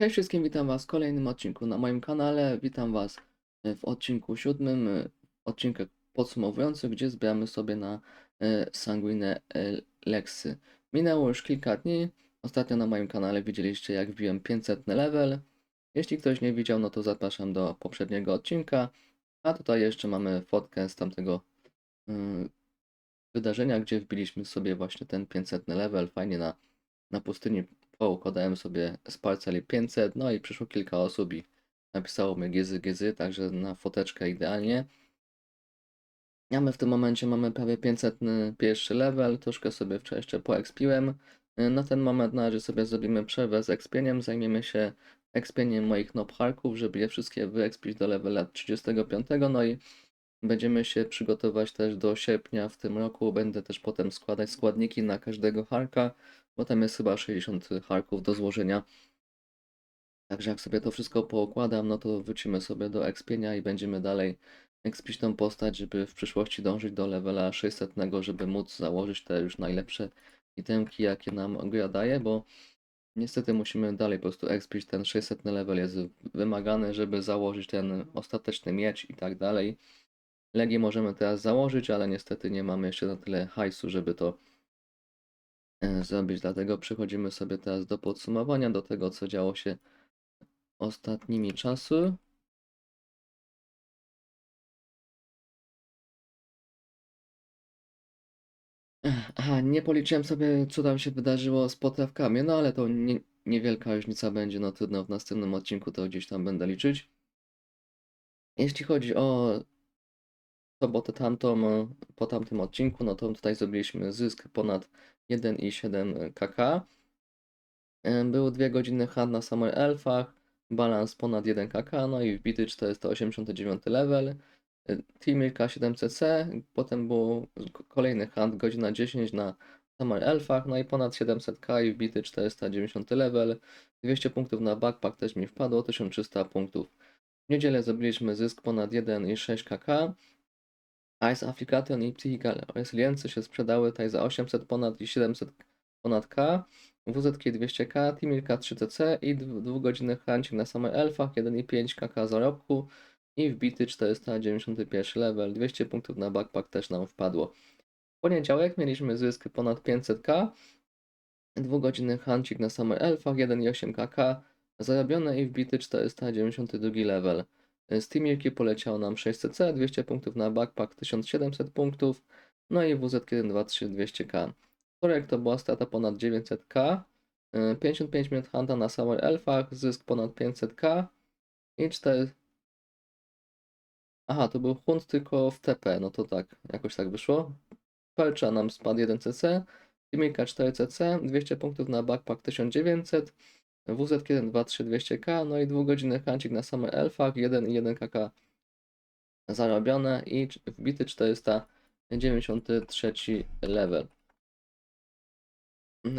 Cześć wszystkim, witam Was w kolejnym odcinku na moim kanale. Witam Was w odcinku siódmym, e, odcinek podsumowujący, gdzie zbieramy sobie na e, Sanguine e, Lexy. Minęło już kilka dni. Ostatnio na moim kanale widzieliście, jak wbiłem 500 level. Jeśli ktoś nie widział, no to zapraszam do poprzedniego odcinka. A tutaj jeszcze mamy fotkę z tamtego wydarzenia, gdzie wbiliśmy sobie właśnie ten 500 level. Fajnie na, na pustyni poukładałem sobie z parceli 500, no i przyszło kilka osób i napisało mi gezy, gezy, także na foteczkę idealnie. Ja my w tym momencie mamy prawie 500 pierwszy level, troszkę sobie wczoraj jeszcze poekspiłem. Na ten moment na razie sobie zrobimy przerwę z ekspieniem, zajmiemy się ekspieniem moich nobharków, żeby je wszystkie wyekspić do levela 35, no i będziemy się przygotować też do sierpnia w tym roku. Będę też potem składać składniki na każdego harka, bo tam jest chyba 60 harków do złożenia. Także jak sobie to wszystko poukładam, no to wrócimy sobie do expienia i będziemy dalej expić tą postać, żeby w przyszłości dążyć do levela 600, żeby móc założyć te już najlepsze itemki, jakie nam gra daje, bo niestety musimy dalej po prostu expić ten 600 level jest wymagany, żeby założyć ten ostateczny miecz i tak dalej. Legię możemy teraz założyć, ale niestety nie mamy jeszcze na tyle hajsu, żeby to e, zrobić. Dlatego przechodzimy sobie teraz do podsumowania, do tego, co działo się ostatnimi czasy. Aha, nie policzyłem sobie, co tam się wydarzyło z potrawkami, no ale to nie, niewielka różnica będzie, no trudno, w następnym odcinku to gdzieś tam będę liczyć. Jeśli chodzi o sobotę tamtą, e, po tamtym odcinku, no to tutaj zrobiliśmy zysk ponad 1,7 kk. Były dwie godziny hand na samych elfach, balans ponad 1 kk, no i wbity 489 level. e, Teamilka 700C, potem był kolejny hand, godzina 10 na samych elfach, no i ponad 700k i wbity 490 level. 200 punktów na backpack też mi wpadło, 1300 punktów. W niedzielę zrobiliśmy zysk ponad 1,6 kk. Ice Application i Psychical Resilience się sprzedały tutaj za 800 ponad i 700 ponad K. WZK 200K, Timilka 3TC i dwugodzinny hunting na samych elfach 1,5 kk zarobku i wbity 491 level, 200 punktów na backpack też nam wpadło. W poniedziałek mieliśmy zysk ponad 500k, dwugodzinny hunting na samych elfach 1,8 kk zarobione i wbity 492 level. Z Teamilki poleciało nam 600C, 200 punktów na backpack, 1700 punktów, no i WZ1, 2, 3, 200k. Wtorek to była strata ponad 900k, y, 55 minut handla na samych elfach, zysk ponad 500k i 4... Aha, to był hunt tylko w TP, no to tak, jakoś tak wyszło. Percha nam spadł 1cc, Teamilka 4cc, 200 punktów na backpack 1900, WZ1, 2, 3, 200k, no i dwugodzinny hancik na samych elfach, 1 i 1 kk zarobione i wbity 493 level.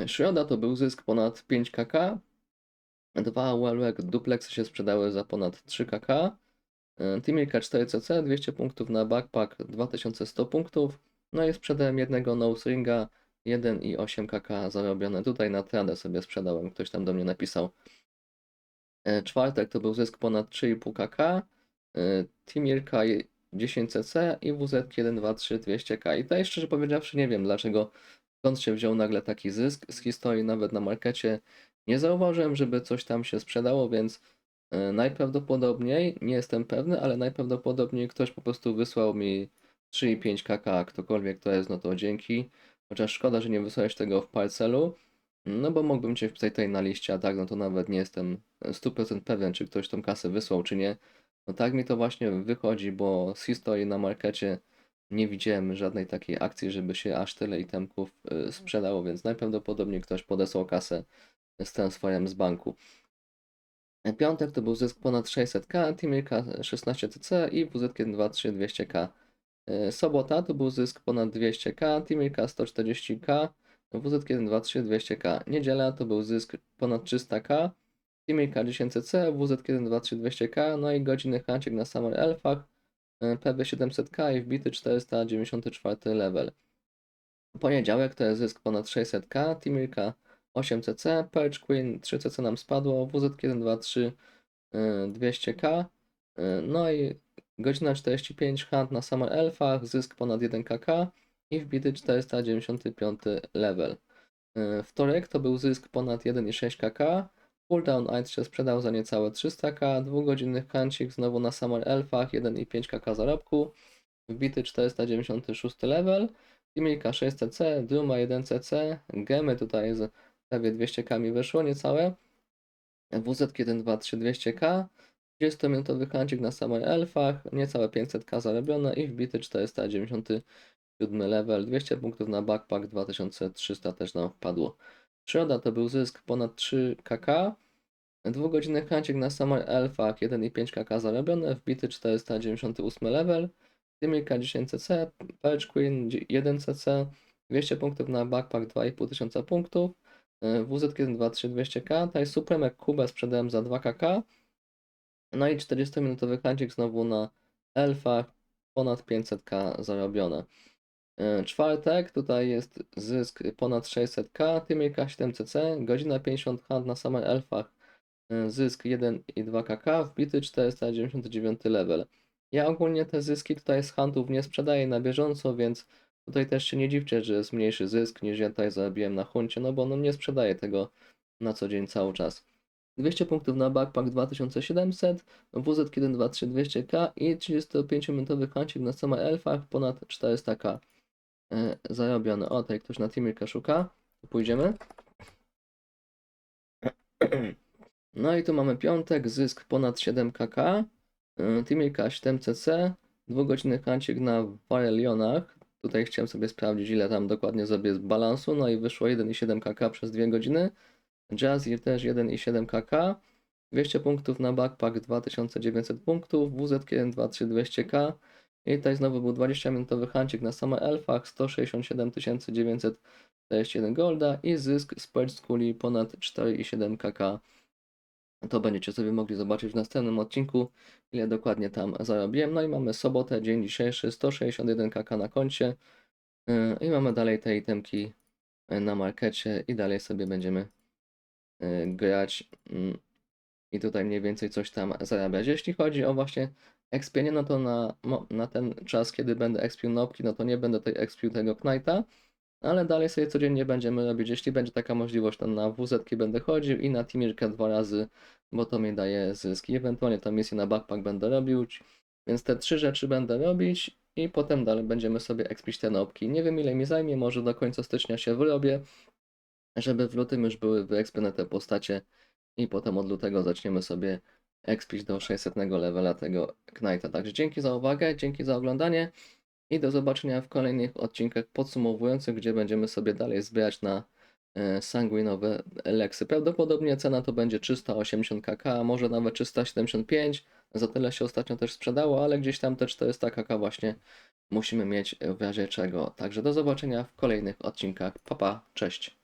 Środa to był zysk ponad 5 kk, dwa Wellweg Duplexy się sprzedały za ponad 3 kk, Teamilka 4cc, 200 punktów na backpack, 2100 punktów, no i sprzedałem jednego nose ringa, 1,8 kk zarobione. Tutaj na tradę sobie sprzedałem, ktoś tam do mnie napisał. E, Czwartek to był zysk ponad 3,5 kk, e, Timirka 10cc i WZ 1, 2, 3, 200k. I tutaj szczerze powiedziawszy nie wiem dlaczego, skąd się wziął nagle taki zysk. Z historii nawet na markecie nie zauważyłem, żeby coś tam się sprzedało, więc e, najprawdopodobniej, nie jestem pewny, ale najprawdopodobniej ktoś po prostu wysłał mi 3,5 kk, ktokolwiek to jest, no to dzięki. Chociaż szkoda, że nie wysłałeś tego w parcelu, no bo mógłbym cię wpisać tutaj na liście, a tak, no to nawet nie jestem 100% pewien, czy ktoś tą kasę wysłał, czy nie. No tak mi to właśnie wychodzi, bo z historii na markecie nie widziałem żadnej takiej akcji, żeby się aż tyle itemków y, sprzedało, więc najprawdopodobniej ktoś podesłał kasę z transferem z banku. Piątek to był zysk ponad 600k, Teamilka 16cc i WZ 23 200k. E, Sobota to był zysk ponad 200k, Teamilka 140k, WZ1, 2, 3, 200k. Niedziela to był zysk ponad 300k, Teamilka 10cc, WZ1, 2, 3, 200k, no i godziny hancik na Summer Elfach, e, PB 700k i wbity 494 level. Poniedziałek to jest zysk ponad 600k, Teamilka 8cc, Perch Queen 3cc nam spadło, WZ123 y, 200k, y, no i godzina 45 hunt na Summer Elfach, zysk ponad 1 kk i wbity 495 level. Y, Wtorek to był zysk ponad 1,6 kk, cooldown Aid się sprzedał za niecałe 300k, dwugodzinny hancik znowu na Summer Elfach 1,5 kk zarobku, wbity 496 level, Timilka 6cc, Duma 1cc, Gemy tutaj z prawie 200k mi wyszło niecałe, WZ123 200k, 30-minutowy hancik na Summer Elfach, niecałe 500k zarobione i wbity 497 level, 200 punktów na backpack, 2300 też nam wpadło. Środa to był zysk ponad 3 kk, dwugodzinny hancik na Summer Elfach, 1,5 kk zarobione, wbity 498 level, Timilka 10cc, Perch Queen 1cc, 200 punktów na backpack, 2,5 tysiąca punktów, WZ123 200k, tutaj Supremek Kubę sprzedałem za 2 kk, no i 40-minutowy hancik znowu na elfach, ponad 500k zarobione. E, Czwartek, tutaj jest zysk ponad 600k, Tymilka 7cc, godzina 50 hunt na samych elfach, e, zysk 1,2 kk, wbity 499 level. Ja ogólnie te zyski tutaj z huntów nie sprzedaję na bieżąco, więc tutaj też się nie dziwcie, że jest mniejszy zysk niż ja tutaj zarobiłem na huncie, no bo no nie sprzedaję tego na co dzień cały czas. 200 punktów na backpack 2700, WZ123 200k i 35-minutowy hancik na same elfach ponad 400k e, zarobione. O, tutaj ktoś na Timirka szuka. Pójdziemy. No i tu mamy piątek, zysk ponad 7kk, e, Timirka 7cc, dwugodzinny hancik na Warelionach. Tutaj chciałem sobie sprawdzić ile tam dokładnie zrobię z balansu, no i wyszło 1,7 kk przez 2 godziny. Jazzy też 1,7 kk, 200 punktów na backpack 2900 punktów, WZ1 23 200k i tutaj znowu był 20-minutowy hancik na same elfach 167 941 golda i zysk z Purge Schooli ponad 4,7 kk. To będziecie sobie mogli zobaczyć w następnym odcinku, ile dokładnie tam zarobiłem. No i mamy sobotę, dzień dzisiejszy, 161 kk na koncie yy, i mamy dalej te itemki na markecie i dalej sobie będziemy y, grać mm, i tutaj mniej więcej coś tam zarabiać. Jeśli chodzi o właśnie expienie, no to na, na ten czas, kiedy będę expił nopki, no to nie będę tutaj expił tego Knighta, ale dalej sobie codziennie będziemy robić, jeśli będzie taka możliwość, to na WZ będę chodził i na Timirkę dwa razy, bo to mi daje zyski. Ewentualnie tą misję na backpack będę robił, więc te trzy rzeczy będę robić i potem dalej będziemy sobie expić te nopki. Nie wiem ile mi zajmie, może do końca stycznia się wyrobię, żeby w lutym już były wyekspione te postacie i potem od lutego zaczniemy sobie expić do 600 levela tego Knighta. Także dzięki za uwagę, dzięki za oglądanie i do zobaczenia w kolejnych odcinkach podsumowujących, gdzie będziemy sobie dalej zbierać na e, sanguinowe leksy. Prawdopodobnie cena to będzie 380 kk, może nawet 375, za tyle się ostatnio też sprzedało, ale gdzieś tam te 400 kk właśnie musimy mieć w razie czego. Także do zobaczenia w kolejnych odcinkach. Pa, pa, cześć.